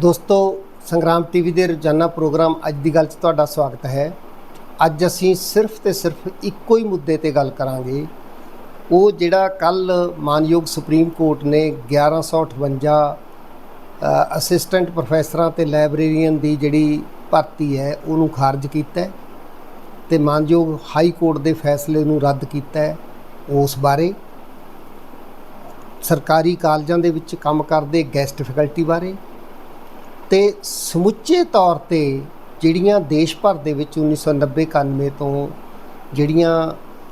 ਦੋਸਤੋ, ਸੰਗਰਾਮ ਟੀਵੀ ਦੇ ਰੋਜ਼ਾਨਾ ਪ੍ਰੋਗਰਾਮ ਅੱਜ ਦੀ ਗੱਲ 'ਚ ਤੁਹਾਡਾ ਸਵਾਗਤ ਹੈ। ਅੱਜ ਅਸੀਂ ਸਿਰਫ ਤੇ ਸਿਰਫ ਇੱਕੋ ਹੀ ਮੁੱਦੇ ਤੇ ਗੱਲ ਕਰਾਂਗੇ। ਉਹ ਜਿਹੜਾ ਕੱਲ ਮਾਨਯੋਗ ਸੁਪਰੀਮ ਕੋਰਟ ਨੇ 1158 ਅਸਿਸਟੈਂਟ ਪ੍ਰੋਫੈਸਰਾਂ ਤੇ ਲਾਇਬ੍ਰੇਰੀਅਨ ਦੀ ਜਿਹੜੀ ਭਰਤੀ ਹੈ, ਉਹਨੂੰ ਖਾਰਜ ਕੀਤਾ ਹੈ ਤੇ ਮਾਨਯੋਗ ਹਾਈ ਕੋਰਟ ਦੇ ਫੈਸਲੇ ਨੂੰ ਰੱਦ ਕੀਤਾ ਹੈ ਉਸ ਬਾਰੇ। ਸਰਕਾਰੀ ਕਾਲਜਾਂ ਦੇ ਵਿੱਚ ਕੰਮ ਕਰਦੇ ਗੈਸਟ ਫੈਕਲਟੀ ਬਾਰੇ ਤੇ ਸਮੁੱਚੇ ਤੌਰ ਤੇ ਜਿਹੜੀਆਂ ਦੇਸ਼ ਭਰ ਦੇ ਵਿੱਚ 1990 91 ਤੋਂ ਜਿਹੜੀਆਂ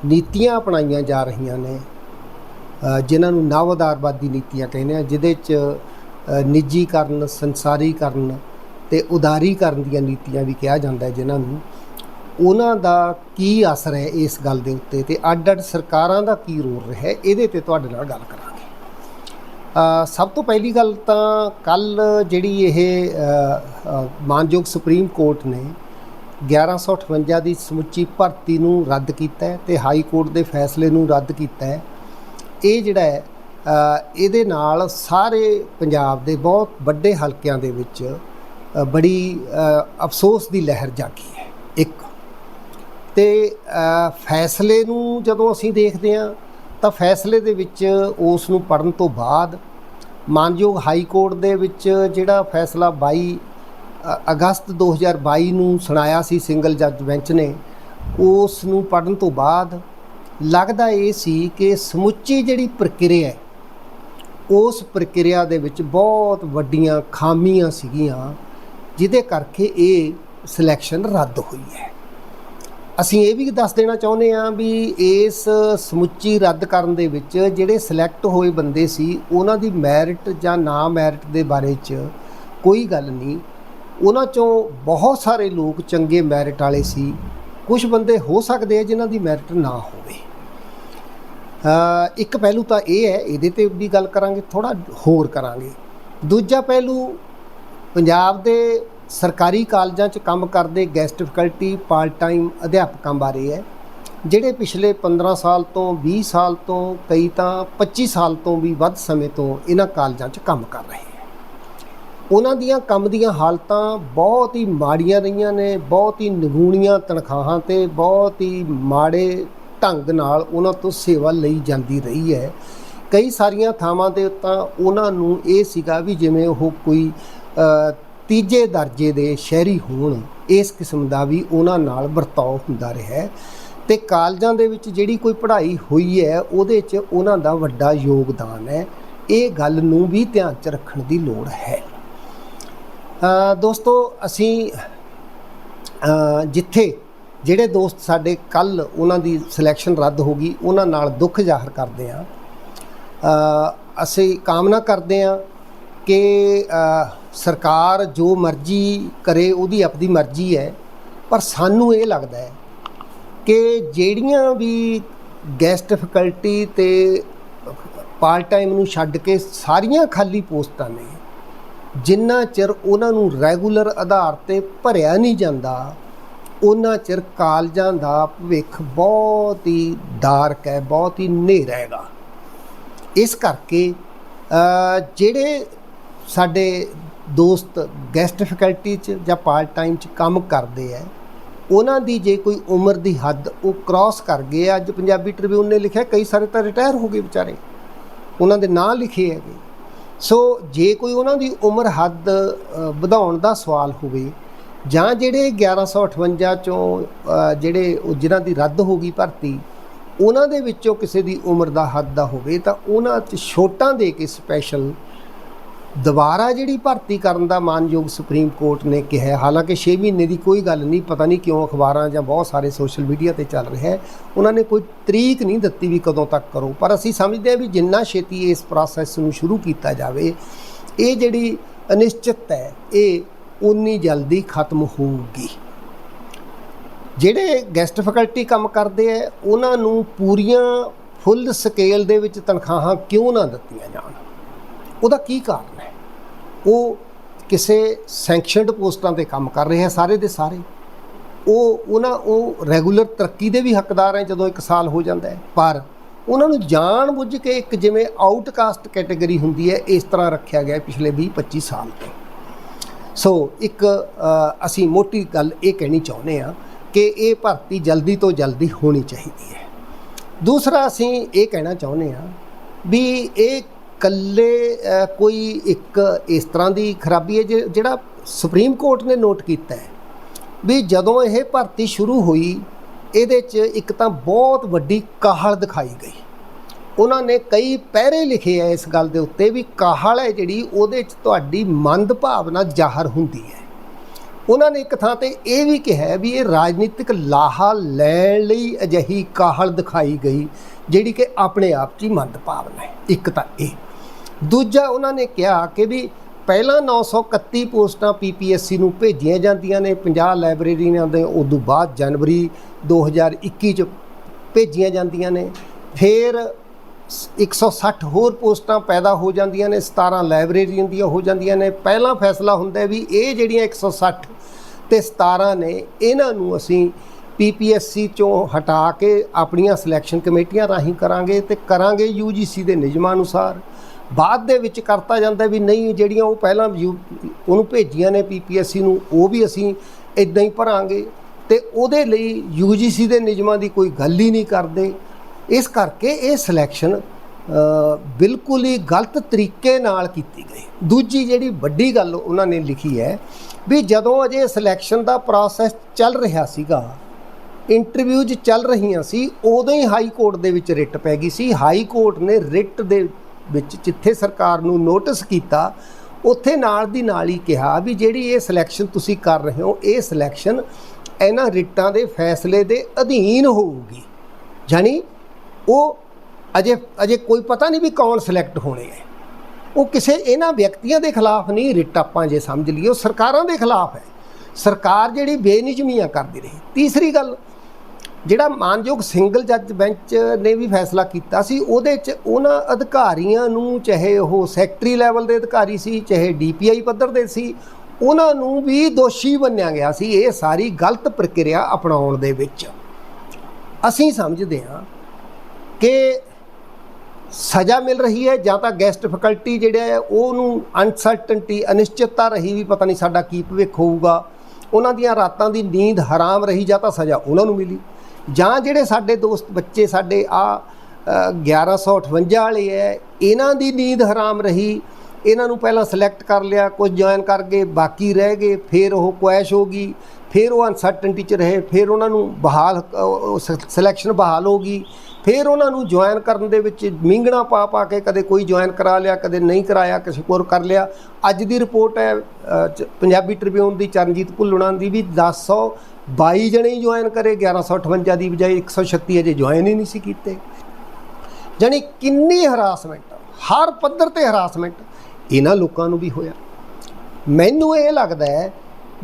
ਨੀਤੀਆਂ ਅਪਣਾਈਆਂ ਜਾ ਰਹੀਆਂ ਨੇ ਜਿਨ੍ਹਾਂ ਨੂੰ ਨਵ ਆਧਾਰਵਾਦੀ ਨੀਤੀਆਂ ਕਹਿੰਦੇ ਆ, ਜਿਹਦੇ ਚ ਨਿੱਜੀਕਰਨ, ਸੰਸਾਰੀਕਰਨ ਤੇ ਉਦਾਰੀਕਰਨ ਦੀਆਂ ਨੀਤੀਆਂ ਵੀ ਕਿਹਾ ਜਾਂਦਾ ਹੈ ਜਿਨ੍ਹਾਂ ਨੂੰ। ਉਹਨਾਂ ਦਾ ਕੀ ਅਸਰ ਹੈ ਇਸ ਗੱਲ ਦੇ ਉੱਤੇ ਤੇ ਅੱਡ ਅੱਡ ਸਰਕਾਰਾਂ ਦਾ ਕੀ ਰੋਲ ਰਿਹਾ ਇਹਦੇ ਤੇ ਤੁਹਾਡੇ ਨਾਲ ਗੱਲ ਕਰਾਂ ਸਭ ਤੋਂ ਪਹਿਲੀ ਗੱਲ ਤਾਂ ਕੱਲ ਜਿਹੜੀ ਇਹ ਮਾਨਯੋਗ ਸੁਪਰੀਮ ਕੋਰਟ ਨੇ 1158 ਦੀ ਸਮੁੱਚੀ ਭਰਤੀ ਨੂੰ ਰੱਦ ਕੀਤਾ ਹੈ ਤੇ ਹਾਈ ਕੋਰਟ ਦੇ ਫੈਸਲੇ ਨੂੰ ਰੱਦ ਕੀਤਾ ਹੈ। ਇਹ ਜਿਹੜਾ ਹੈ ਇਹਦੇ ਨਾਲ ਸਾਰੇ ਪੰਜਾਬ ਦੇ ਬਹੁਤ ਵੱਡੇ ਹਲਕਿਆਂ ਦੇ ਵਿੱਚ ਬੜੀ ਅਫਸੋਸ ਦੀ ਲਹਿਰ ਜਾਗੀ ਹੈ, ਇੱਕ। ਤੇ ਫੈਸਲੇ ਨੂੰ ਜਦੋਂ ਅਸੀਂ ਦੇਖਦੇ ਹਾਂ ਤਾਂ ਫੈਸਲੇ ਦੇ ਵਿੱਚ ਉਸ ਨੂੰ ਪੜਨ ਤੋਂ ਬਾਅਦ ਮਾਨਯੋਗ ਹਾਈ ਕੋਰਟ ਦੇ ਵਿੱਚ ਜਿਹੜਾ ਫੈਸਲਾ 22 ਅ, ਅਗਸਤ 2022 ਨੂੰ ਸੁਣਾਇਆ ਸੀ ਸਿੰਗਲ ਜੱਜ ਬੈਂਚ ਨੇ ਉਸ ਨੂੰ ਪੜਨ ਤੋਂ ਬਾਅਦ ਲੱਗਦਾ ਇਹ ਸੀ ਕਿ ਸਮੁੱਚੀ ਜਿਹੜੀ ਪ੍ਰਕਿਰਿਆ ਹੈ ਉਸ ਪ੍ਰਕਿਰਿਆ ਦੇ ਵਿੱਚ ਬਹੁਤ ਵੱਡੀਆਂ ਖਾਮੀਆਂ ਸੀਗੀਆਂ ਜਿਹਦੇ ਕਰਕੇ ਇਹ ਸਿਲੈਕਸ਼ਨ ਰੱਦ ਹੋਈ ਹੈ। ਅਸੀਂ ਇਹ ਵੀ ਦੱਸ ਦੇਣਾ ਚਾਹੁੰਦੇ ਹਾਂ ਵੀ ਇਸ ਸਮੁੱਚੀ ਰੱਦ ਕਰਨ ਦੇ ਵਿੱਚ ਜਿਹੜੇ ਸਿਲੈਕਟ ਹੋਏ ਬੰਦੇ ਸੀ, ਉਹਨਾਂ ਦੀ ਮੈਰਿਟ ਜਾਂ ਨਾ ਮੈਰਿਟ ਦੇ ਬਾਰੇ 'ਚ ਕੋਈ ਗੱਲ ਨਹੀਂ। ਉਹਨਾਂ ਚੋਂ ਬਹੁਤ ਸਾਰੇ ਲੋਕ ਚੰਗੇ ਮੈਰਿਟ ਵਾਲੇ ਸੀ। ਕੁਝ ਬੰਦੇ ਹੋ ਸਕਦੇ ਆ ਜਿਨ੍ਹਾਂ ਦੀ ਮੈਰਿਟ ਨਾ ਹੋਵੇ। ਇੱਕ ਪਹਿਲੂ ਤਾਂ ਇਹ ਹੈ, ਇਹਦੇ ਤੇ ਵੀ ਗੱਲ ਕਰਾਂਗੇ ਥੋੜਾ ਹੋਰ ਕਰਾਂਗੇ। ਦੂਜਾ ਪਹਿਲੂ, ਪੰਜਾਬ ਦੇ ਸਰਕਾਰੀ ਕਾਲਜਾਂ 'ਚ ਕੰਮ ਕਰਦੇ ਗੈਸਟ ਫੈਕਲਟੀ ਪਾਰਟ ਟਾਈਮ ਅਧਿਆਪਕਾਂ ਬਾਰੇ ਹੈ, ਜਿਹੜੇ ਪਿਛਲੇ 15 ਸਾਲ ਤੋਂ 20 ਸਾਲ ਤੋਂ, ਕਈ ਤਾਂ 25 ਸਾਲ ਤੋਂ ਵੀ ਵੱਧ ਸਮੇਂ ਤੋਂ ਇਹਨਾਂ ਕਾਲਜਾਂ 'ਚ ਕੰਮ ਕਰ ਰਹੇ ਹੈ। ਉਹਨਾਂ ਦੀਆਂ ਕੰਮ ਦੀਆਂ ਹਾਲਤਾਂ ਬਹੁਤ ਹੀ ਮਾੜੀਆਂ ਰਹੀਆਂ ਨੇ, ਬਹੁਤ ਹੀ ਨਿਗੂਣੀਆਂ ਤਨਖਾਹਾਂ ਤੇ ਬਹੁਤ ਹੀ ਮਾੜੇ ਢੰਗ ਨਾਲ ਉਹਨਾਂ ਤੋਂ ਸੇਵਾ ਲਈ ਜਾਂਦੀ ਰਹੀ ਹੈ। ਕਈ ਸਾਰੀਆਂ ਥਾਵਾਂ ਤੇ ਤਾਂ ਉਹਨਾਂ ਨੂੰ ਇਹ ਸੀਗਾ ਵੀ ਜਿਵੇਂ ਉਹ ਕੋਈ ਤੀਜੇ ਦਰਜੇ ਦੇ ਸ਼ਹਿਰੀ ਹੋਣ, ਇਸ ਕਿਸਮ ਦਾ ਵੀ ਉਹਨਾਂ ਨਾਲ ਵਰਤਾਓ ਹੁੰਦਾ ਰਿਹਾ ਹੈ। ਤੇ ਕਾਲਜਾਂ ਦੇ ਵਿੱਚ ਜਿਹੜੀ ਕੋਈ ਪੜ੍ਹਾਈ ਹੋਈ ਹੈ, ਉਹਦੇ 'ਚ ਉਹਨਾਂ ਦਾ ਵੱਡਾ ਯੋਗਦਾਨ ਹੈ। ਇਹ ਗੱਲ ਨੂੰ ਵੀ ਧਿਆਨ 'ਚ ਰੱਖਣ ਦੀ ਲੋੜ ਹੈ। ਦੋਸਤੋ, ਅਸੀਂ ਜਿੱਥੇ ਜਿਹੜੇ ਦੋਸਤ ਸਾਡੇ ਕੱਲ ਉਹਨਾਂ ਦੀ ਸਿਲੈਕਸ਼ਨ ਰੱਦ ਹੋ ਗਈ, ਉਹਨਾਂ ਨਾਲ ਦੁੱਖ ਜ਼ਾਹਰ ਕਰਦੇ ਆ ਅਸੀਂ ਕਾਮਨਾ ਕਰਦੇ ਆ ਕਿ ਸਰਕਾਰ ਜੋ ਮਰਜ਼ੀ ਕਰੇ, ਉਹਦੀ ਆਪਣੀ ਮਰਜ਼ੀ ਹੈ। ਪਰ ਸਾਨੂੰ ਇਹ ਲੱਗਦਾ ਹੈ ਕਿ ਜਿਹੜੀਆਂ ਵੀ ਗੈਸਟ ਫੈਕਲਟੀ ਤੇ ਪਾਰਟ ਟਾਈਮ ਨੂੰ ਛੱਡ ਕੇ ਸਾਰੀਆਂ ਖਾਲੀ ਪੋਸਟਾਂ ਨੇ, ਜਿੰਨਾ ਚਿਰ ਉਹਨਾਂ ਨੂੰ ਰੈਗੂਲਰ ਆਧਾਰ ਤੇ ਭਰਿਆ ਨਹੀਂ ਜਾਂਦਾ, ਉਹਨਾਂ ਚਿਰ ਕਾਲਜਾਂ ਦਾ ਭਵਿੱਖ ਬਹੁਤ ਹੀ ਡਾਰਕ ਹੈ, ਬਹੁਤ ਹੀ ਹਨੇਰਾ ਹੈਗਾ। ਇਸ ਕਰਕੇ ਜਿਹੜੇ ਸਾਡੇ ਦੋਸਤ ਗੈਸਟ ਫੈਕਲਟੀ 'ਚ ਜਾਂ ਪਾਰਟ ਟਾਈਮ 'ਚ ਕੰਮ ਕਰਦੇ ਆ ਉਹਨਾਂ ਦੀ ਜੇ ਕੋਈ ਉਮਰ ਦੀ ਹੱਦ ਉਹ ਕ੍ਰਾਸ ਕਰ ਗਏ ਅੱਜ ਪੰਜਾਬੀ ਟ੍ਰਿਬਿਊਨ ਨੇ ਲਿਖਿਆ, ਕਈ ਸਾਰੇ ਤਾਂ ਰਿਟਾਇਰ ਹੋ ਗਏ ਵਿਚਾਰੇ। ਉਹਨਾਂ ਦੇ ਨਾਂ ਲਿਖੇ ਹੈਗੇ। ਸੋ ਜੇ ਕੋਈ ਉਹਨਾਂ ਦੀ ਉਮਰ ਹੱਦ ਵਧਾਉਣ ਦਾ ਸਵਾਲ ਹੋਵੇ, ਜਾਂ ਜਿਹੜੇ 1158 ਚੋਂ ਜਿਹੜੇ ਜਿਨ੍ਹਾਂ ਦੀ ਰੱਦ ਹੋ ਗਈ ਭਰਤੀ, ਉਹਨਾਂ ਦੇ ਵਿੱਚੋਂ ਕਿਸੇ ਦੀ ਉਮਰ ਦਾ ਹੱਦ ਦਾ ਹੋਵੇ, ਤਾਂ ਉਹਨਾਂ 'ਚ ਛੋਟਾਂ ਦੇ ਕੇ ਸਪੈਸ਼ਲ ਦੁਬਾਰਾ ਜਿਹੜੀ ਭਰਤੀ ਕਰਨ ਦਾ ਮਾਨਯੋਗ ਸੁਪਰੀਮ ਕੋਰਟ ਨੇ ਕਿਹਾ ਹਾਲਾਂਕਿ 6 ਮਹੀਨੇ ਦੀ ਕੋਈ ਗੱਲ ਨਹੀਂ, ਪਤਾ ਨਹੀਂ ਕਿਉਂ ਅਖਬਾਰਾਂ ਜਾਂ ਬਹੁਤ ਸਾਰੇ ਸੋਸ਼ਲ ਮੀਡੀਆ ਤੇ ਚੱਲ ਰਿਹਾ ਹੈ। ਉਹਨਾਂ ਨੇ ਕੋਈ ਤਰੀਕ ਨਹੀਂ ਦਿੱਤੀ ਵੀ ਕਦੋਂ ਤੱਕ ਕਰੋ, ਪਰ ਅਸੀਂ ਸਮਝਦੇ ਹਾਂ ਵੀ ਜਿੰਨਾ ਛੇਤੀ ਇਸ ਪ੍ਰੋਸੈਸ ਨੂੰ ਸ਼ੁਰੂ ਕੀਤਾ ਜਾਵੇ, ਇਹ ਜਿਹੜੀ ਅਨਿਸ਼ਚਿਤ ਹੈ, ਇਹ ਉਨੀ ਜਲਦੀ ਖਤਮ ਹੋਊਗੀ। ਜਿਹੜੇ ਗੈਸਟ ਫੈਕਲਟੀ ਕੰਮ ਕਰਦੇ ਆ ਉਹਨਾਂ ਨੂੰ ਪੂਰੀਆਂ ਫੁੱਲ ਸਕੇਲ ਦੇ ਵਿੱਚ ਤਨਖਾਹਾਂ ਕਿਉਂ ਨਾ ਦਿੱਤੀਆਂ ਜਾਣ? ਉਹਦਾ ਕੀ ਕਾਰਨ ਹੈ? ਉਹ ਕਿਸੇ ਸੈਂਕਸ਼ਨਡ ਪੋਸਟਾਂ ਤੇ ਕੰਮ ਕਰ ਰਹੇ ਆ ਸਾਰੇ ਦੇ ਸਾਰੇ। ਉਹ ਉਹਨਾਂ ਉਹ ਰੈਗੂਲਰ ਤਰੱਕੀ ਦੇ ਵੀ ਹੱਕਦਾਰ ਹੈ ਜਦੋਂ 1 ਸਾਲ ਹੋ ਜਾਂਦਾ ਹੈ। ਪਰ ਉਹਨਾਂ ਨੂੰ ਜਾਣ ਬੁੱਝ ਕੇ ਇੱਕ ਜਿਵੇਂ ਆਊਟਕਾਸਟ ਕੈਟਾਗਰੀ ਹੁੰਦੀ ਹੈ, ਇਸ ਤਰ੍ਹਾਂ ਰੱਖਿਆ ਗਿਆ ਪਿਛਲੇ 20 25 ਸਾਲ ਤੋਂ। ਸੋ ਇੱਕ ਅਸੀਂ ਮੋਟੀ ਗੱਲ ਇਹ ਕਹਿਣੀ ਚਾਹੁੰਦੇ ਆ ਕਿ ਇਹ ਭਰਤੀ ਜਲਦੀ ਤੋਂ ਜਲਦੀ ਹੋਣੀ ਚਾਹੀਦੀ ਹੈ। ਦੂਸਰਾ ਅਸੀਂ ਇਹ ਕਹਿਣਾ ਚਾਹੁੰਦੇ ਆ ਵੀ ਇਹ ਕੱਲੇ ਕੋਈ ਇੱਕ ਇਸ ਤਰ੍ਹਾਂ ਦੀ ਖਰਾਬੀ ਹੈ ਜਿ- ਜਿਹੜਾ ਸੁਪਰੀਮ ਕੋਰਟ ਨੇ ਨੋਟ ਕੀਤਾ ਹੈ ਵੀ ਜਦੋਂ ਇਹ ਭਰਤੀ ਸ਼ੁਰੂ ਹੋਈ, ਇਹਦੇ 'ਚ ਇੱਕ ਤਾਂ ਬਹੁਤ ਵੱਡੀ ਕਾਹਲ ਦਿਖਾਈ ਗਈ। ਉਹਨਾਂ ਨੇ ਕਈ ਪਹਿਰੇ ਲਿਖੇ ਆ ਇਸ ਗੱਲ ਦੇ ਉੱਤੇ ਵੀ ਕਾਹਲ ਹੈ ਜਿਹੜੀ ਉਹਦੇ 'ਚ ਤੁਹਾਡੀ ਮੰਦ ਭਾਵਨਾ ਜ਼ਾਹਰ ਹੁੰਦੀ ਹੈ। ਉਹਨਾਂ ਨੇ ਇੱਕ ਥਾਂ ਤੇ ਇਹ ਵੀ ਕਿਹਾ ਵੀ ਇਹ ਰਾਜਨੀਤਿਕ ਲਾਹਾ ਲੈਣ ਲਈ ਅਜਿਹੀ ਕਾਹਲ ਦਿਖਾਈ ਗਈ, ਜਿਹੜੀ ਕਿ ਆਪਣੇ ਆਪ 'ਚ ਹੀ ਮੰਦ ਭਾਵਨਾ ਹੈ। ਇੱਕ ਤਾਂ ਇਹ। ਦੂਜਾ ਉਹਨਾਂ ਨੇ ਕਿਹਾ ਕਿ ਵੀ ਪਹਿਲਾਂ 931 ਪੋਸਟਾਂ ਪੀਪੀਐਸਸੀ ਨੂੰ ਭੇਜੀਆਂ ਜਾਂਦੀਆਂ ਨੇ 50 ਲਾਇਬ੍ਰੇਰੀਆਂ ਦੇ ਉਦੋਂ ਬਾਅਦ ਜਨਵਰੀ 2021 ਚ ਭੇਜੀਆਂ ਜਾਂਦੀਆਂ ਨੇ। ਫਿਰ 160 ਹੋਰ ਪੋਸਟਾਂ ਪੈਦਾ ਹੋ ਜਾਂਦੀਆਂ ਨੇ 17 ਲਾਇਬ੍ਰੇਰੀਆਂ ਦੀਆਂ ਹੋ ਜਾਂਦੀਆਂ ਨੇ। ਪਹਿਲਾਂ ਫੈਸਲਾ ਹੁੰਦਾ ਵੀ ਇਹ ਜਿਹੜੀਆਂ 160 ਤੇ 17 ਨੇ, ਇਹਨਾਂ ਨੂੰ ਅਸੀਂ ਪੀਪੀਐਸਸੀ ਚੋਂ ਹਟਾ ਕੇ ਆਪਣੀਆਂ ਸਿਲੈਕਸ਼ਨ ਕਮੇਟੀਆਂ ਰਾਹੀਂ ਕਰਾਂਗੇ ਤੇ ਕਰਾਂਗੇ ਯੂਜੀਸੀ ਦੇ ਨਿਯਮਾਂ ਅਨੁਸਾਰ। ਬਾਅਦ ਦੇ ਵਿੱਚ ਕਰਤਾ ਜਾਂਦਾ ਵੀ ਨਹੀਂ, ਜਿਹੜੀਆਂ ਉਹ ਪਹਿਲਾਂ ਯੂ- ਉਹਨੂੰ ਭੇਜੀਆਂ ਨੇ ਪੀਪੀਐਸਸੀ ਨੂੰ, ਉਹ ਵੀ ਅਸੀਂ ਇਦਾਂ ਹੀ ਭਰਾਂਗੇ। ਤੇ ਉਹਦੇ ਲਈ ਯੂਜੀਸੀ ਦੇ ਨਿਯਮਾਂ ਦੀ ਕੋਈ ਗੱਲ ਹੀ ਨਹੀਂ ਕਰਦੇ। ਇਸ ਕਰਕੇ ਇਹ ਸਿਲੈਕਸ਼ਨ ਬਿਲਕੁਲ ਹੀ ਗਲਤ ਤਰੀਕੇ ਨਾਲ ਕੀਤੀ ਗਈ। ਦੂਜੀ ਜਿਹੜੀ ਵੱਡੀ ਗੱਲ ਉਹਨਾਂ ਨੇ ਲਿਖੀ ਹੈ ਵੀ ਜਦੋਂ ਅਜੇ ਸਿਲੈਕਸ਼ਨ ਦਾ ਪ੍ਰੋਸੈਸ ਚੱਲ ਰਿਹਾ ਸੀਗਾ ਇੰਟਰਵਿਊਜ਼ ਚੱਲ ਰਹੀਆਂ ਸੀ, ਉਦੋਂ ਹੀ ਹਾਈ ਕੋਰਟ ਦੇ ਵਿੱਚ ਰਿਟ ਪੈ ਗਈ ਸੀ। ਹਾਈ ਕੋਰਟ ਨੇ ਰਿਟ ਦੇ ਵਿੱਚ ਜਿੱਥੇ ਸਰਕਾਰ ਨੂੰ ਨੋਟਿਸ ਕੀਤਾ, ਉੱਥੇ ਨਾਲ ਦੀ ਨਾਲ ਹੀ ਕਿਹਾ ਵੀ ਜਿਹੜੀ ਇਹ ਸਿਲੈਕਸ਼ਨ ਤੁਸੀਂ ਕਰ ਰਹੇ ਹੋ, ਇਹ ਸਿਲੈਕਸ਼ਨ ਇਹਨਾਂ ਰਿਟਾਂ ਦੇ ਫੈਸਲੇ ਦੇ ਅਧੀਨ ਹੋਊਗੀ। ਜਾਨੀ ਉਹ ਅਜੇ ਅਜੇ ਕੋਈ ਪਤਾ ਨਹੀਂ ਵੀ ਕੌਣ ਸਿਲੈਕਟ ਹੋਣੇ ਹੈ। ਉਹ ਕਿਸੇ ਇਹਨਾਂ ਵਿਅਕਤੀਆਂ ਦੇ ਖਿਲਾਫ ਨਹੀਂ, ਰਿਟ ਆਪਾਂ ਜੇ ਸਮਝ ਲਈਏ, ਉਹ ਸਰਕਾਰਾਂ ਦੇ ਖਿਲਾਫ ਹੈ। ਸਰਕਾਰ ਜਿਹੜੀ ਬੇਨਿਯਮੀਆਂ ਕਰਦੀ ਰਹੀ। ਤੀਸਰੀ ਗੱਲ ਜਿਹੜਾ ਮਾਨਯੋਗ ਸਿੰਗਲ ਜੱਜ ਬੈਂਚ ਨੇ ਵੀ ਫੈਸਲਾ ਕੀਤਾ ਸੀ, ਉਹਦੇ 'ਚ ਉਹਨਾਂ ਅਧਿਕਾਰੀਆਂ ਨੂੰ, ਚਾਹੇ ਉਹ ਸੈਕਟਰੀ ਲੈਵਲ ਦੇ ਅਧਿਕਾਰੀ ਸੀ, ਚਾਹੇ ਡੀਪੀਆਈ ਪੱਧਰ ਦੇ ਸੀ, ਉਹਨਾਂ ਨੂੰ ਵੀ ਦੋਸ਼ੀ ਮੰਨਿਆ ਗਿਆ ਸੀ, ਇਹ ਸਾਰੀ ਗਲਤ ਪ੍ਰਕਿਰਿਆ ਅਪਣਾਉਣ ਦੇ ਵਿੱਚ। ਅਸੀਂ ਸਮਝਦੇ ਹਾਂ ਕਿ ਸਜ਼ਾ ਮਿਲ ਰਹੀ ਹੈ, ਜਾਂ ਤਾਂ ਗੈਸਟ ਫੈਕਲਟੀ ਜਿਹੜਾ ਹੈ, ਉਹਨੂੰ ਅਨਸਰਟਨਟੀ ਅਨਿਸ਼ਚਿਤਤਾ ਰਹੀ ਵੀ ਪਤਾ ਨਹੀਂ ਸਾਡਾ ਕੀ ਭਵਿੱਖ ਹੋਊਗਾ, ਉਹਨਾਂ ਦੀਆਂ ਰਾਤਾਂ ਦੀ ਨੀਂਦ ਹਰਾਮ ਰਹੀ ਜਾਂ ਤਾਂ ਸਜ਼ਾ ਉਹਨਾਂ ਨੂੰ ਮਿਲੀ। ਜਾਂ ਜਿਹੜੇ ਸਾਡੇ ਦੋਸਤ ਬੱਚੇ ਸਾਡੇ ਆ 1158 ਵਾਲੇ ਹੈ ਇਹਨਾਂ ਦੀ ਨੀਂਦ ਹਰਾਮ ਰਹੀ। ਇਹਨਾਂ ਨੂੰ ਪਹਿਲਾਂ ਸਿਲੈਕਟ ਕਰ ਲਿਆ ਕੁਝ ਜੁਆਇਨ ਕਰ ਗਏ, ਬਾਕੀ ਰਹਿ ਗਏ, ਫਿਰ ਉਹ ਕੁਐਸ਼ ਹੋ ਗਈ, ਫਿਰ ਉਹ ਅਨਸਰਟਨਟੀ ਚ ਰਹੇ, ਫਿਰ ਉਹਨਾਂ ਨੂੰ ਬਹਾਲ ਸਿਲੈਕਸ਼ਨ ਬਹਾਲ ਹੋ ਗਈ। ਫਿਰ ਉਹਨਾਂ ਨੂੰ ਜੁਆਇਨ ਕਰਨ ਦੇ ਵਿੱਚ ਮਿੰਗਣਾ ਪਾ ਪਾ ਕੇ ਕਦੇ ਕੋਈ ਜੁਆਇਨ ਕਰਾ ਲਿਆ, ਕਦੇ ਨਹੀਂ ਕਰਾਇਆ, ਕਿਸੇ ਕੋਰ ਕਰ ਲਿਆ। ਅੱਜ ਦੀ ਰਿਪੋਰਟ ਹੈ ਪੰਜਾਬੀ ਟ੍ਰਿਬਿਊਨ ਦੀ, ਚਰਨਜੀਤ ਭੁੱਲਣਾ ਦੀ ਵੀ 1022 ਜਣੇ ਹੀ ਜੁਆਇਨ ਕਰੇ 1158 ਦੀ ਬਜਾਏ 136 ਅਜੇ ਜੁਆਇਨ ਹੀ ਨਹੀਂ ਸੀ ਕੀਤੇ। ਜਾਣੀ ਕਿੰਨੀ ਹਰਾਸਮੈਂਟ ਹਰ ਪੱਧਰ ਤੇ ਹਰਾਸਮੈਂਟ ਇਹਨਾਂ ਲੋਕਾਂ ਨੂੰ ਵੀ ਹੋਇਆ। ਮੈਨੂੰ ਇਹ ਲੱਗਦਾ ਹੈ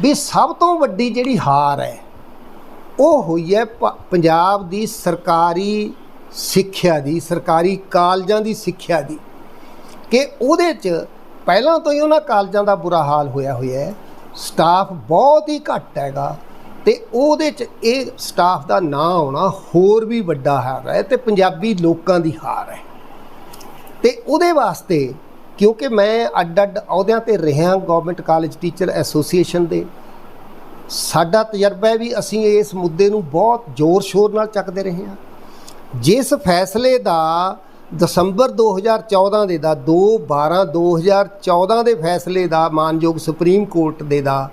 ਵੀ ਸਭ ਤੋਂ ਵੱਡੀ ਜਿਹੜੀ ਹਾਰ ਹੈ, ਉਹ ਹੋਈ ਹੈ ਪ- ਪੰਜਾਬ ਦੀ ਸਰਕਾਰੀ ਸਿੱਖਿਆ ਦੀ, ਸਰਕਾਰੀ ਕਾਲਜਾਂ ਦੀ ਸਿੱਖਿਆ ਦੀ। ਕਿ ਉਹਦੇ 'ਚ ਪਹਿਲਾਂ ਤੋਂ ਹੀ ਉਹਨਾਂ ਕਾਲਜਾਂ ਦਾ ਬੁਰਾ ਹਾਲ ਹੋਇਆ ਹੋਇਆ ਹੈ। ਸਟਾਫ ਬਹੁਤ ਹੀ ਘੱਟ ਹੈਗਾ। ਤੇ ਉਹਦੇ 'ਚ ਇਹ ਸਟਾਫ ਦਾ ਨਾਂ ਆਉਣਾ ਹੋਰ ਵੀ ਵੱਡਾ ਹਾਰ ਹੈ ਤੇ ਪੰਜਾਬੀ ਲੋਕਾਂ ਦੀ ਹਾਰ ਹੈ। ਤੇ ਉਹਦੇ ਵਾਸਤੇ ਕਿਉਂਕਿ ਮੈਂ ਅੱਡ ਅੱਡ ਅਹੁਦਿਆਂ ਤੇ ਰਿਹਾ ਗਵਰਨਮੈਂਟ ਕਾਲਜ ਟੀਚਰ ਐਸੋਸੀਏਸ਼ਨ ਦੇ, ਸਾਡਾ ਤਜਰਬਾ ਹੈ ਵੀ ਅਸੀਂ ਇਸ ਮੁੱਦੇ ਨੂੰ ਬਹੁਤ ਜ਼ੋਰ ਸ਼ੋਰ ਨਾਲ ਚੱਕਦੇ ਰਹੇ ਹਾਂ। ਜਿਸ ਫੈਸਲੇ ਦਾ ਦਸੰਬਰ 2014 ਦੇ ਦਾ 2 12 2014 ਦੇ ਫੈਸਲੇ ਦਾ ਮਾਨਯੋਗ ਸੁਪਰੀਮ ਕੋਰਟ ਦੇ ਦਾ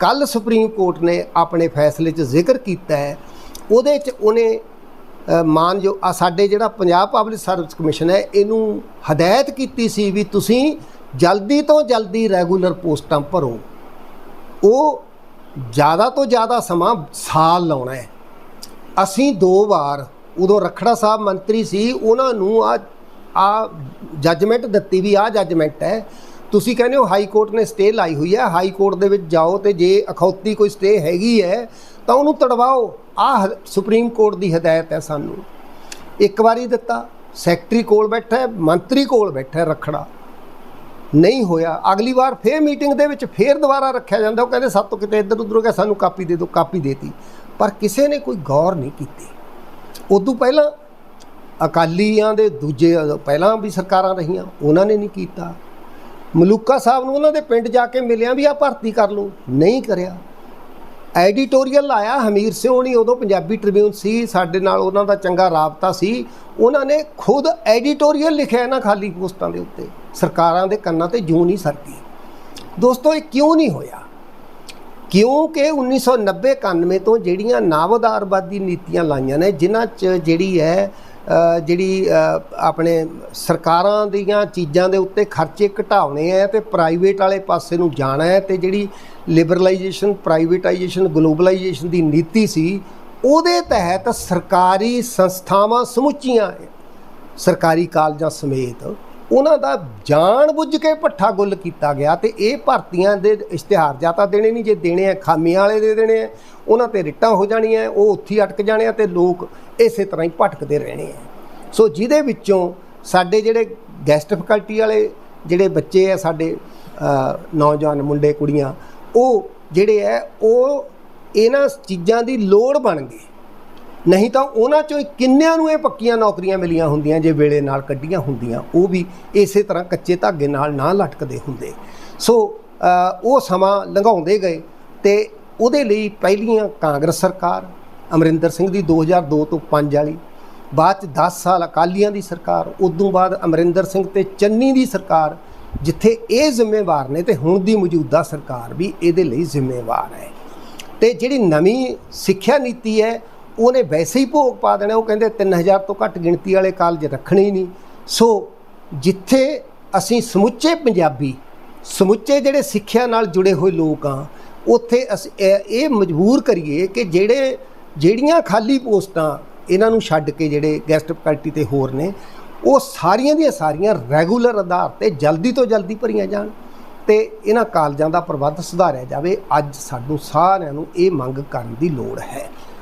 ਕੱਲ ਸੁਪਰੀਮ ਕੋਰਟ ਨੇ ਆਪਣੇ ਫੈਸਲੇ 'ਚ ਜ਼ਿਕਰ ਕੀਤਾ ਹੈ। ਉਹਦੇ 'ਚ ਉਹਨੇ ਅ, ਮਾਨਯੋਗ ਸਾਡੇ ਜਿਹੜਾ ਪੰਜਾਬ ਪਬਲਿਕ ਸਰਵਿਸ ਕਮਿਸ਼ਨ ਹੈ ਇਹਨੂੰ ਹਦਾਇਤ ਕੀਤੀ ਸੀ ਵੀ ਤੁਸੀਂ ਜਲਦੀ ਤੋਂ ਜਲਦੀ ਰੈਗੂਲਰ ਪੋਸਟਾਂ ਭਰੋ। ਉਹ ਜ਼ਿਆਦਾ ਤੋਂ ਜ਼ਿਆਦਾ ਸਮਾਂ ਸਾਲ ਲਾਉਣਾ ਹੈ। ਅਸੀਂ ਦੋ ਵਾਰ ਉਦੋਂ ਰਖੜਾ ਸਾਹਿਬ ਮੰਤਰੀ ਸੀ ਉਹਨਾਂ ਨੂੰ ਆ ਆ ਜੱਜਮੈਂਟ ਦਿੱਤੀ ਵੀ ਆ ਜੱਜਮੈਂਟ ਹੈ। ਤੁਸੀਂ ਕਹਿੰਦੇ ਹੋ ਹਾਈ ਕੋਰਟ ਨੇ ਸਟੇ ਲਾਈ ਹੋਈ ਹੈ, ਹਾਈ ਕੋਰਟ ਦੇ ਵਿੱਚ ਜਾਓ ਤੇ ਜੇ ਅਖੌਤੀ ਕੋਈ ਸਟੇ ਹੈਗੀ ਹੈ, ਤਾਂ ਉਹਨੂੰ ਤੜਵਾਓ। ਆ ਸੁਪਰੀਮ ਕੋਰਟ ਦੀ ਹਦਾਇਤ ਹੈ ਸਾਨੂੰ। ਇੱਕ ਵਾਰੀ ਦਿੱਤਾ, ਸੈਕਟਰੀ ਕੋਲ ਬੈਠਾ ਮੰਤਰੀ ਕੋਲ ਬੈਠਾ ਹੈ, ਰਖੜਾ। ਨਹੀਂ ਹੋਇਆ। ਅਗਲੀ ਵਾਰ ਫੇਰ ਮੀਟਿੰਗ ਦੇ ਵਿੱਚ ਫੇਰ ਦੁਬਾਰਾ ਰੱਖਿਆ ਜਾਂਦਾ। ਉਹ ਕਹਿੰਦੇ, ਸਭ ਤੋਂ ਕਿਤੇ ਇੱਧਰ ਉੱਧਰ ਹੋ ਗਿਆ ਸਾਨੂੰ ਕਾਪੀ ਦੇ ਦਿਓ, ਕਾਪੀ ਦੇਤੀ ਪਰ ਕਿਸੇ ਨੇ ਕੋਈ ਗੌਰ ਨਹੀਂ ਕੀਤੀ। ਉਦੋਂ ਪਹਿਲਾਂ ਅਕਾਲੀਆਂ ਦੇ ਦੂਜੇ, ਪਹਿਲਾਂ ਵੀ ਸਰਕਾਰਾਂ ਰਹੀਆਂ, ਉਹਨਾਂ ਨੇ ਨਹੀਂ ਕੀਤਾ। ਮਲੂਕਾ ਸਾਹਿਬ ਨੂੰ ਉਹਨਾਂ ਦੇ ਪਿੰਡ ਜਾ ਕੇ ਮਿਲਿਆ ਵੀ ਆ ਭਰਤੀ ਕਰ ਲਓ। ਨਹੀਂ ਕਰਿਆ। ਐਡੀਟੋਰੀਅਲ ਲਾਇਆ ਹਮੀਰ ਸਿੰਘ ਹੋਣੀ ਉਦੋਂ ਪੰਜਾਬੀ ਟ੍ਰਿਬਿਊਨ ਸੀ, ਸਾਡੇ ਨਾਲ ਉਹਨਾਂ ਦਾ ਚੰਗਾ ਰਾਬਤਾ ਸੀ। ਉਹਨਾਂ ਨੇ ਖੁਦ ਐਡੀਟੋਰੀਅਲ ਲਿਖਿਆ ਇਹਨਾਂ ਖਾਲੀ ਪੋਸਟਾਂ ਦੇ ਉੱਤੇ। ਸਰਕਾਰਾਂ ਦੇ ਕੰਨਾਂ ਤੇ ਜੂ ਨਹੀਂ ਸਰਦੀ ਦੋਸਤੋ, ਇਹ ਕਿਉਂ ਨਹੀਂ ਹੋਇਆ? ਕਿਉਂਕਿ 1990 91 ਤੋਂ ਜਿਹੜੀਆਂ ਨਾਵਦਾਰਵਾਦੀ ਨੀਤੀਆਂ ਲਾਈਆਂ ਨੇ, ਜਿਨ੍ਹਾਂ 'ਚ ਜਿਹੜੀ ਹੈ ਜਿਹੜੀ ਆਪਣੇ ਸਰਕਾਰਾਂ ਦੀਆਂ ਚੀਜ਼ਾਂ ਦੇ ਉੱਤੇ ਖਰਚੇ ਘਟਾਉਣੇ ਆ ਤੇ ਪ੍ਰਾਈਵੇਟ ਵਾਲੇ ਪਾਸੇ ਨੂੰ ਜਾਣਾ ਹੈ ਤੇ ਜਿਹੜੀ ਲਿਬਰਲਾਈਜੇਸ਼ਨ ਪ੍ਰਾਈਵੇਟਾਈਜੇਸ਼ਨ ਗਲੋਬਲਾਈਜੇਸ਼ਨ ਦੀ ਨੀਤੀ ਸੀ, ਉਹਦੇ ਤਹਿਤ ਸਰਕਾਰੀ ਸੰਸਥਾਵਾਂ ਸਮੁੱਚੀਆਂ ਸਰਕਾਰੀ ਕਾਲਜਾਂ ਸਮੇਤ। ਉਹਨਾਂ ਦਾ ਜਾਣ ਬੁੱਝ ਕੇ ਭੱਠਾ ਗੁੱਲ ਕੀਤਾ ਗਿਆ ਤੇ ਇਹ ਭਰਤੀਆਂ ਦੇ ਇਸ਼ਤਿਹਾਰ ਜਾਂ ਤਾਂ ਦੇਣੇ ਨਹੀਂ, ਜੇ ਦੇਣੇ ਆ ਖਾਮੀਆਂ ਵਾਲੇ ਦੇ ਦੇਣੇ ਆ, ਉਹਨਾਂ ਤੇ ਰਿਟਾਂ ਹੋ ਜਾਣੀਆਂ, ਉਹ ਉੱਥੇ ਹੀ ਅਟਕ ਜਾਣੇ ਆ ਤੇ ਲੋਕ ਇਸੇ ਤਰ੍ਹਾਂ ਹੀ ਭਟਕਦੇ ਰਹਿਣੇ ਆ। ਸੋ ਜਿਹਦੇ ਵਿੱਚੋਂ ਸਾਡੇ ਜਿਹੜੇ ਗੈਸਟ ਫੈਕਲਟੀ ਵਾਲੇ ਜਿਹੜੇ ਬੱਚੇ ਆ ਸਾਡੇ ਨੌਜਵਾਨ ਮੁੰਡੇ, ਕੁੜੀਆਂ, ਉਹ ਜਿਹੜੇ ਆ, ਉਹ ਇਹਨਾਂ ਚੀਜ਼ਾਂ ਦੀ ਲੋੜ ਬਣ ਗਏ। ਨਹੀਂ ਤਾਂ ਉਹਨਾਂ ਚੋਂ ਕਿੰਨਿਆਂ ਨੂੰ ਇਹ ਪੱਕੀਆਂ ਨੌਕਰੀਆਂ ਮਿਲੀਆਂ ਹੁੰਦੀਆਂ ਜੇ ਵੇਲੇ ਨਾਲ ਕੱਢੀਆਂ ਹੁੰਦੀਆਂ, ਉਹ ਵੀ ਇਸੇ ਤਰ੍ਹਾਂ ਕੱਚੇ ਧਾਗੇ ਨਾਲ ਨਾ ਲਟਕਦੇ ਹੁੰਦੇ। ਸੋ ਉਹ ਸਮਾਂ ਲੰਘਾਉਂਦੇ ਗਏ ਤੇ ਉਹਦੇ ਲਈ ਪਹਿਲੀਆਂ ਕਾਂਗਰਸ ਸਰਕਾਰ, ਅਮਰਿੰਦਰ ਸਿੰਘ ਦੀ 2002 ਤੋਂ 5 ਵਾਲੀ, ਬਾਅਦ ਚ 10 ਸਾਲ ਅਕਾਲੀਆਂ ਦੀ ਸਰਕਾਰ, ਉਦੋਂ ਬਾਅਦ ਅਮਰਿੰਦਰ ਸਿੰਘ ਤੇ ਚੰਨੀ ਦੀ ਸਰਕਾਰ, ਜਿੱਥੇ ਇਹ ਜ਼ਿੰਮੇਵਾਰ ਨੇ ਤੇ ਹੁਣ ਦੀ ਮੌਜੂਦਾ ਸਰਕਾਰ ਵੀ ਇਹਦੇ ਲਈ ਜ਼ਿੰਮੇਵਾਰ ਹੈ। ਤੇ ਜਿਹੜੀ ਨਵੀਂ ਸਿੱਖਿਆ ਨੀਤੀ ਹੈ ਉਹਨੇ ਵੈਸੇ ਹੀ ਭੋਗ ਪਾ ਦੇਣਾ, ਉਹ ਕਹਿੰਦੇ 3000 ਤੋਂ ਘੱਟ ਗਿਣਤੀ ਵਾਲੇ ਕਾਲਜ ਰੱਖਣੇ ਹੀ ਨਹੀਂ। ਸੋ ਜਿੱਥੇ ਅਸੀਂ ਸਮੁੱਚੇ ਪੰਜਾਬੀ, ਸਮੁੱਚੇ ਜਿਹੜੇ ਸਿੱਖਿਆ ਨਾਲ ਜੁੜੇ ਹੋਏ ਲੋਕ ਆ ਉੱਥੇ ਅਸੀਂ ਇਹ ਮਜਬੂਰ ਕਰੀਏ ਕਿ ਜਿਹੜੇ, ਜਿਹੜੀਆਂ ਖਾਲੀ ਪੋਸਟਾਂ ਇਹਨਾਂ ਨੂੰ ਛੱਡ ਕੇ ਜਿਹੜੇ ਗੈਸਟ ਫੈਕਲਟੀ ਤੇ ਹੋਰ ਨੇ, ਉਹ ਸਾਰੀਆਂ ਦੀਆਂ ਸਾਰੀਆਂ ਰੈਗੂਲਰ ਆਧਾਰ ਤੇ ਜਲਦੀ ਤੋਂ ਜਲਦੀ ਭਰੀਆਂ ਜਾਣ ਤੇ ਇਹਨਾਂ ਕਾਲਜਾਂ ਦਾ ਪ੍ਰਬੰਧ ਸੁਧਾਰਿਆ ਜਾਵੇ। ਅੱਜ ਸਾਨੂੰ ਸਾਰਿਆਂ ਨੂੰ ਇਹ ਮੰਗ ਕਰਨ ਦੀ ਲੋੜ ਹੈ।